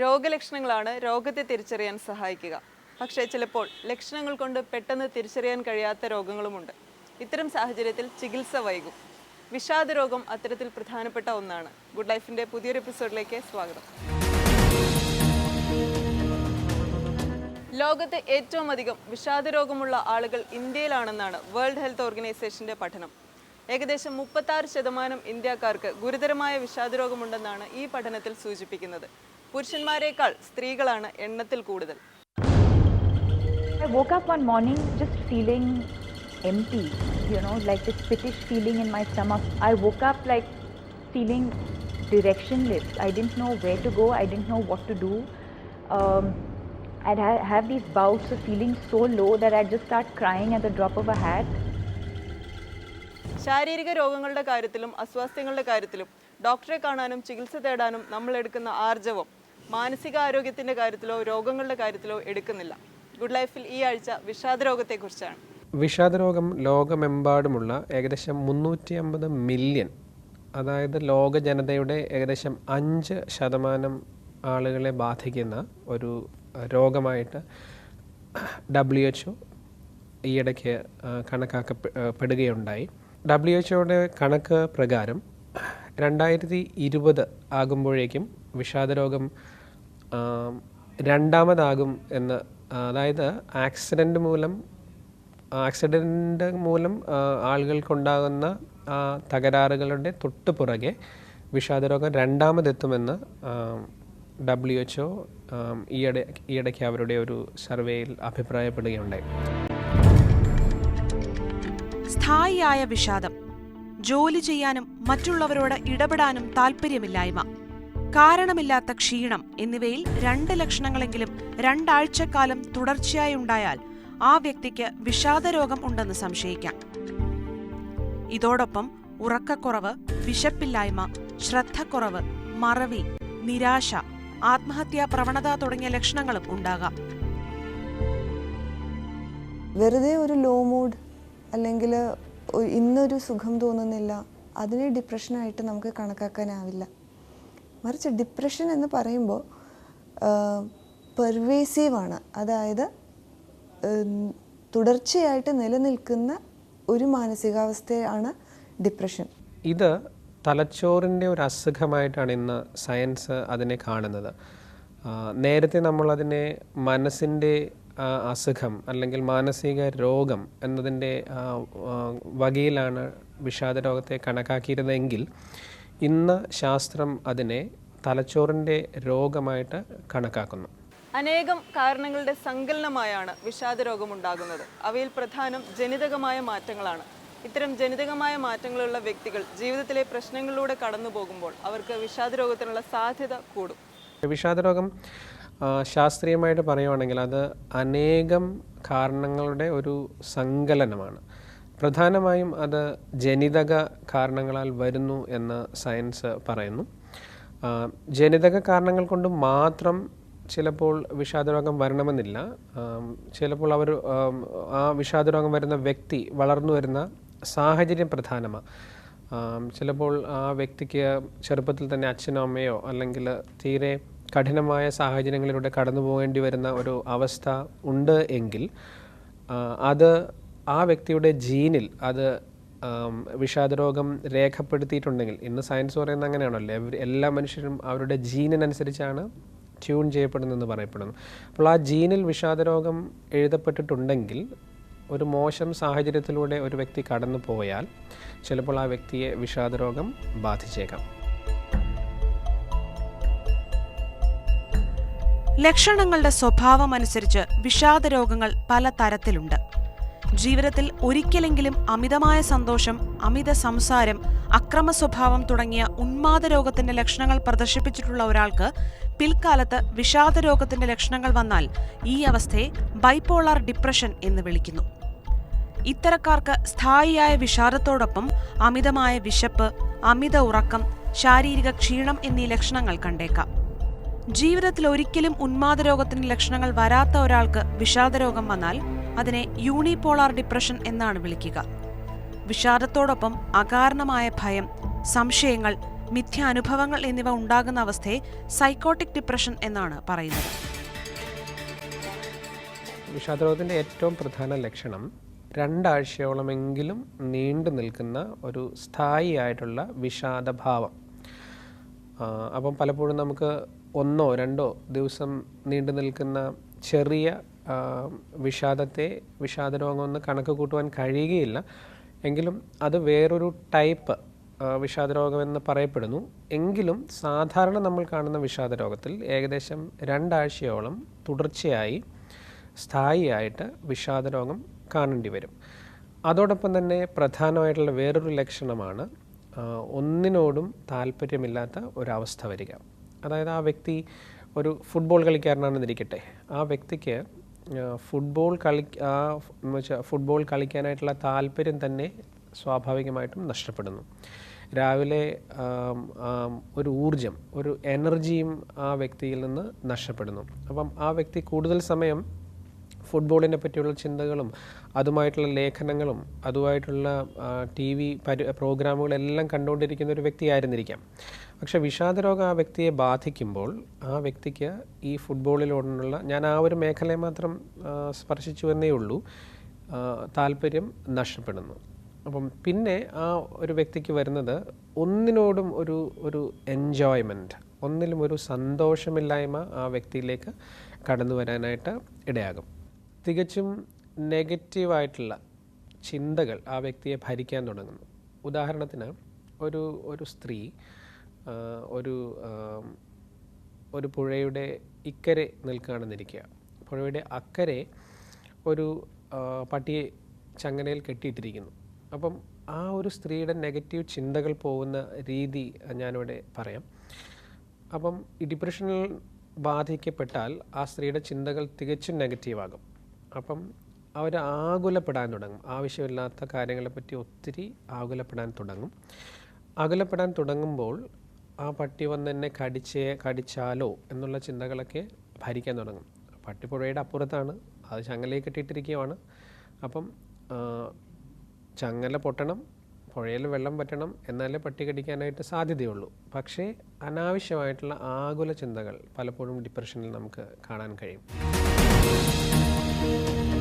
രോഗലക്ഷണങ്ങളാണ് രോഗത്തെ തിരിച്ചറിയാൻ സഹായിക്കുക. പക്ഷേ ചിലപ്പോൾ ലക്ഷണങ്ങൾ കൊണ്ട് പെട്ടെന്ന് തിരിച്ചറിയാൻ കഴിയാത്ത രോഗങ്ങളുമുണ്ട്. ഇത്തരം സാഹചര്യത്തിൽ ചികിത്സ വൈകും. വിഷാദ രോഗം അത്തരത്തിൽ പ്രധാനപ്പെട്ട ഒന്നാണ്. ഗുഡ് ലൈഫിന്റെ പുതിയൊരു എപ്പിസോഡിലേക്ക് സ്വാഗതം. ലോകത്ത് ഏറ്റവും അധികം വിഷാദരോഗമുള്ള ആളുകൾ ഇന്ത്യയിലാണെന്നാണ് വേൾഡ് ഹെൽത്ത് ഓർഗനൈസേഷന്റെ പഠനം. ഏകദേശം മുപ്പത്താറ് ശതമാനം ഇന്ത്യക്കാർക്ക് ഗുരുതരമായ വിഷാദരോഗമുണ്ടെന്നാണ് ഈ പഠനത്തിൽ സൂചിപ്പിക്കുന്നത്. പുരുഷന്മാരെക്കാൾ സ്ത്രീകളാണ് എണ്ണത്തിൽ കൂടുതൽ. Morning just feeling um you know like this feverish feeling in my stomach I woke up like feeling direction I didn't know way to go I didn't know what to do I have these bouts feeling so low that I just start crying at the drop of a hat ശാരീരിക രോഗങ്ങളുടെ കാര്യത്തിലും അസ്വാസ്ഥ്യങ്ങളുടെ കാര്യത്തിലും ഡോക്ടറെ കാണാനും ചികിത്സ തേടാനും നമ്മൾ എടുക്കുന്ന ആർജവം മാനസിക ആരോഗ്യത്തിന്റെ കാര്യത്തിലോ രോഗങ്ങളുടെ കാര്യത്തിലോ എടുക്കുന്നില്ല. ഗുഡ് ലൈഫിൽ ഈ ആഴ്ച വിഷാദ രോഗത്തെക്കുറിച്ചാണ് വിഷാദരോഗം ലോകമെമ്പാടുമുള്ള ഏകദേശം മുന്നൂറ്റി അമ്പത് മില്യൺ അതായത് ലോക ജനതയുടെ ഏകദേശം അഞ്ച് ശതമാനം ആളുകളെ ബാധിക്കുന്ന ഒരു രോഗമായിട്ട് ഡബ്ല്യു എച്ച് ഒ ഈയിടയ്ക്ക് കണക്കാക്കപ്പെടുകയുണ്ടായി ഡബ്ല്യു എച്ച് ഒയുടെ കണക്ക് പ്രകാരം രണ്ടായിരത്തി ഇരുപത് ആകുമ്പോഴേക്കും വിഷാദരോഗം രണ്ടാമതാകും എന്ന് അതായത് ആക്സിഡന്റ് മൂലം ആക്സിഡന്റ് മൂലം ആളുകൾക്കുണ്ടാകുന്ന തകരാറുകളുടെ തൊട്ട് പുറകെ വിഷാദരോഗം രണ്ടാമതെത്തുമെന്ന് ഡബ്ല്യു എച്ച് ഒ ഈയിടെ ഈയിടയ്ക്ക് അവരുടെ ഒരു സർവേയിൽ അഭിപ്രായപ്പെടുകയുണ്ടായി. സ്ഥായിയായ വിഷാദം ജോലി ചെയ്യാനും മറ്റുള്ളവരോട് ഇടപെടാനും താല്പര്യമില്ലായ്മ. കാരണമില്ലാത്ത ക്ഷീണം എന്നിവയിൽ രണ്ട് ലക്ഷണങ്ങളെങ്കിലും രണ്ടാഴ്ചക്കാലം തുടർച്ചയായി ഉണ്ടായാൽ ആ വ്യക്തിക്ക് വിഷാദരോഗം ഉണ്ടെന്ന് സംശയിക്കാം. ഇതോടൊപ്പം ഉറക്കക്കുറവ് വിശപ്പില്ലായ്മ ശ്രദ്ധക്കുറവ് മറവി നിരാശ ആത്മഹത്യാ പ്രവണത തുടങ്ങിയ ലക്ഷണങ്ങളും ഉണ്ടാകാം. വെറുതെ ഒരു ലോ മൂഡ് അല്ലെങ്കിൽ ഇന്നൊരു സുഖം തോന്നുന്നില്ല അതിനെ ഡിപ്രഷനായിട്ട് നമുക്ക് കണക്കാക്കാനാവില്ല. മറിച്ച് ഡിപ്രഷൻ എന്ന് പറയുമ്പോൾ പെർവേസീവാണ് അതായത് തുടർച്ചയായിട്ട് നിലനിൽക്കുന്ന ഒരു മാനസികാവസ്ഥയാണ് ഡിപ്രഷൻ ഇത് തലച്ചോറിന്റെ ഒരു അസുഖമായിട്ടാണ് ഇന്ന് സയൻസ് അതിനെ കാണുന്നത്. നേരത്തെ നമ്മളതിനെ മനസ്സിന്റെ അസുഖം അല്ലെങ്കിൽ മാനസിക രോഗം എന്നതിന്റെ വകയിലാണ് വിഷാദ രോഗത്തെ കണക്കാക്കിയിരുന്നതെങ്കിൽ ഇന്ന് ശാസ്ത്രം അതിനെ തലച്ചോറിന്റെ രോഗമായിട്ട് കണക്കാക്കുന്നു. അനേകം കാരണങ്ങളുടെ സങ്കലനമായാണ് വിഷാദ രോഗം ഉണ്ടാകുന്നത് അവയിൽ പ്രധാനം ജനിതകമായ മാറ്റങ്ങളാണ്. ഇത്തരം ജനിതകമായ മാറ്റങ്ങളുള്ള വ്യക്തികൾ ജീവിതത്തിലെ പ്രശ്നങ്ങളിലൂടെ കടന്നു പോകുമ്പോൾ അവർക്ക് വിഷാദ രോഗത്തിനുള്ള സാധ്യത കൂടും. വിഷാദ രോഗം ശാസ്ത്രീയമായിട്ട് പറയുവാണെങ്കിൽ അത് അനേകം കാരണങ്ങളുടെ ഒരു സങ്കലനമാണ്. പ്രധാനമായും അത് ജനിതക കാരണങ്ങളാൽ വരുന്നു എന്ന് സയൻസ് പറയുന്നു. ജനിതക കാരണങ്ങൾ കൊണ്ട് മാത്രം ചിലപ്പോൾ വിഷാദരോഗം വരണമെന്നില്ല. ചിലപ്പോൾ അവർ ആം, വിഷാദരോഗം വരുന്ന വ്യക്തി വളർന്നു വരുന്ന സാഹചര്യം പ്രധാനമാണ് ചിലപ്പോൾ ആ വ്യക്തിക്ക് ചെറുപ്പത്തിൽ തന്നെ അച്ഛനോ അമ്മയോ അല്ലെങ്കിൽ തീരെ കഠിനമായ സാഹചര്യങ്ങളിലൂടെ കടന്നു പോകേണ്ടി വരുന്ന ഒരു അവസ്ഥ ഉണ്ട് എങ്കിൽ അത് ആ വ്യക്തിയുടെ ജീനിൽ അത് വിഷാദരോഗം രേഖപ്പെടുത്തിയിട്ടുണ്ടെങ്കിൽ ഇന്ന് സയൻസ് പറയുന്നത് അങ്ങനെയാണല്ലോ എല്ലാ മനുഷ്യരും അവരുടെ ജീനിനനുസരിച്ചാണ് ട്യൂൺ ചെയ്യപ്പെടുന്നതെന്ന് പറയപ്പെടുന്നു. അപ്പോൾ ആ ജീനിൽ വിഷാദരോഗം എഴുതപ്പെട്ടിട്ടുണ്ടെങ്കിൽ ഒരു മോശം സാഹചര്യത്തിലൂടെ ഒരു വ്യക്തി കടന്നു പോയാൽ ചിലപ്പോൾ ആ വ്യക്തിയെ വിഷാദരോഗം ബാധിച്ചേക്കാം. ലക്ഷണങ്ങളുടെ സ്വഭാവമനുസരിച്ച് വിഷാദരോഗങ്ങൾ പല തരത്തിലുണ്ട് ജീവിതത്തിൽ ഒരിക്കലെങ്കിലും അമിതമായ സന്തോഷം അമിത സംസാരം അക്രമ സ്വഭാവം തുടങ്ങിയ ഉന്മാദ രോഗത്തിന്റെ ലക്ഷണങ്ങൾ പ്രദർശിപ്പിച്ചിട്ടുള്ള ഒരാൾക്ക് പിൽക്കാലത്ത് വിഷാദ രോഗത്തിന്റെ ലക്ഷണങ്ങൾ വന്നാൽ ഈ അവസ്ഥയെ ബൈപ്പോളാർ ഡിപ്രഷൻ എന്ന് വിളിക്കുന്നു. ഇത്തരക്കാർക്ക് സ്ഥായിയായ വിഷാദത്തോടൊപ്പം അമിതമായ വിശപ്പ് അമിത ഉറക്കം ശാരീരിക ക്ഷീണം എന്നീ ലക്ഷണങ്ങൾ കണ്ടേക്കാം. ജീവിതത്തിൽ ഒരിക്കലും ഉന്മാദ രോഗത്തിന്റെ ലക്ഷണങ്ങൾ വരാത്ത ഒരാൾക്ക് വിഷാദരോഗം വന്നാൽ അതിനെ യൂണിപോളാർ ഡിപ്രഷൻ എന്നാണ് വിളിക്കുക. വിഷാദത്തോടൊപ്പം അകാരണമായ ഭയം സംശയങ്ങൾ മിഥ്യാനുഭവങ്ങൾ എന്നിവ ഉണ്ടാകുന്ന അവസ്ഥയെ സൈക്കോട്ടിക് ഡിപ്രഷൻ എന്നാണ് പറയുന്നത്. വിഷാദരോഗത്തിന്റെ ഏറ്റവും പ്രധാന ലക്ഷണം രണ്ടാഴ്ചയോളമെങ്കിലും നീണ്ടു നിൽക്കുന്ന ഒരു സ്ഥായിയായിട്ടുള്ള വിഷാദഭാവം. അപ്പം പലപ്പോഴും നമുക്ക് ഒന്നോ രണ്ടോ ദിവസം നീണ്ടു നിൽക്കുന്ന ചെറിയ വിഷാദത്തെ വിഷാദരോഗമെന്ന് കണക്ക് കൂട്ടുവാൻ കഴിയുകയില്ല. എങ്കിലും അത് വേറൊരു ടൈപ്പ് വിഷാദരോഗമെന്ന് പറയപ്പെടുന്നു. എങ്കിലും സാധാരണ നമ്മൾ കാണുന്ന വിഷാദരോഗത്തിൽ ഏകദേശം രണ്ടാഴ്ചയോളം തുടർച്ചയായി സ്ഥായിയായിട്ട് വിഷാദരോഗം കാണേണ്ടി വരും. അതോടൊപ്പം തന്നെ പ്രധാനമായിട്ടുള്ള വേറൊരു ലക്ഷണമാണ് ഒന്നിനോടും താല്പര്യമില്ലാത്ത ഒരവസ്ഥ വരിക. അതായത് ആ വ്യക്തി ഒരു ഫുട്ബോൾ കളിക്കാരനാണെന്നിരിക്കട്ടെ. ആ വ്യക്തിക്ക് ഫുട്ബോൾ കളി ആ ഫുട്ബോൾ കളിക്കാനായിട്ടുള്ള താല്പര്യം തന്നെ സ്വാഭാവികമായിട്ടും നഷ്ടപ്പെടുന്നു. രാവിലെ ഒരു ഊർജം ഒരു എനർജിയും ആ വ്യക്തിയിൽ നിന്ന് നഷ്ടപ്പെടുന്നു. അപ്പം ആ വ്യക്തി കൂടുതൽ സമയം ഫുട്ബോളിനെ പറ്റിയുള്ള ചിന്തകളും അതുമായിട്ടുള്ള ലേഖനങ്ങളും അതുമായിട്ടുള്ള ടി വി പരി പ്രോഗ്രാമുകളെല്ലാം കണ്ടുകൊണ്ടിരിക്കുന്ന ഒരു വ്യക്തിയായിരുന്നിരിക്കാം. പക്ഷേ വിഷാദരോഗം ആ വ്യക്തിയെ ബാധിക്കുമ്പോൾ ആ വ്യക്തിക്ക് ഈ ഫുട്ബോളിലോടുള്ള ഞാൻ ആ ഒരു മേഖലയെ മാത്രം സ്പർശിച്ചു എന്നേ ഉള്ളൂ. താല്പര്യം നഷ്ടപ്പെടുന്നു. അപ്പം പിന്നെ ആ ഒരു വ്യക്തിക്ക് വരുന്നത് ഒന്നിനോടും ഒരു ഒരു എൻജോയ്മെന്റ് ഒന്നിലും ഒരു സന്തോഷമില്ലായ്മ ആ വ്യക്തിയിലേക്ക് കടന്നു വരാനായിട്ട് ഇടയാകും. തികച്ചും നെഗറ്റീവായിട്ടുള്ള ചിന്തകൾ ആ വ്യക്തിയെ ഭരിക്കാൻ തുടങ്ങുന്നു. ഉദാഹരണത്തിന് ഒരു ഒരു സ്ത്രീ ഒരു ഒരു പുഴയുടെ ഇക്കരെ നിൽക്കുകയാണെന്നിരിക്കുക. പുഴയുടെ അക്കരെ ഒരു പട്ടിയെ ചങ്ങനയിൽ കെട്ടിയിട്ടിരിക്കുന്നു. അപ്പം ആ ഒരു സ്ത്രീയുടെ നെഗറ്റീവ് ചിന്തകൾ പോകുന്ന രീതി ഞാനിവിടെ പറയാം. അപ്പം ഡിപ്രഷനിൽ ബാധിക്കപ്പെട്ടാൽ ആ സ്ത്രീയുടെ ചിന്തകൾ തികച്ചും നെഗറ്റീവാകും. അപ്പം അവർ ആകുലപ്പെടാൻ തുടങ്ങും. ആവശ്യമില്ലാത്ത കാര്യങ്ങളെപ്പറ്റി ഒത്തിരി ആകുലപ്പെടാൻ തുടങ്ങും. ആകുലപ്പെടാൻ തുടങ്ങുമ്പോൾ ആ പട്ടി വന്ന് എന്നെ കടിച്ചേ കടിച്ചാലോ എന്നുള്ള ചിന്തകളൊക്കെ ഭരിക്കാൻ തുടങ്ങും. പട്ടി പുഴയുടെ അപ്പുറത്താണ്. അത് ചങ്ങലയിൽ കെട്ടിയിട്ടിരിക്കുകയാണ് അപ്പം ചങ്ങല പൊട്ടണം പുഴയിൽ വെള്ളം പറ്റണം എന്നാലേ പട്ടി കടിക്കാനായിട്ട് സാധ്യതയുള്ളൂ. പക്ഷേ അനാവശ്യമായിട്ടുള്ള ആകുല ചിന്തകൾ പലപ്പോഴും ഡിപ്രഷനിൽ നമുക്ക് കാണാൻ കഴിയും. Thank you.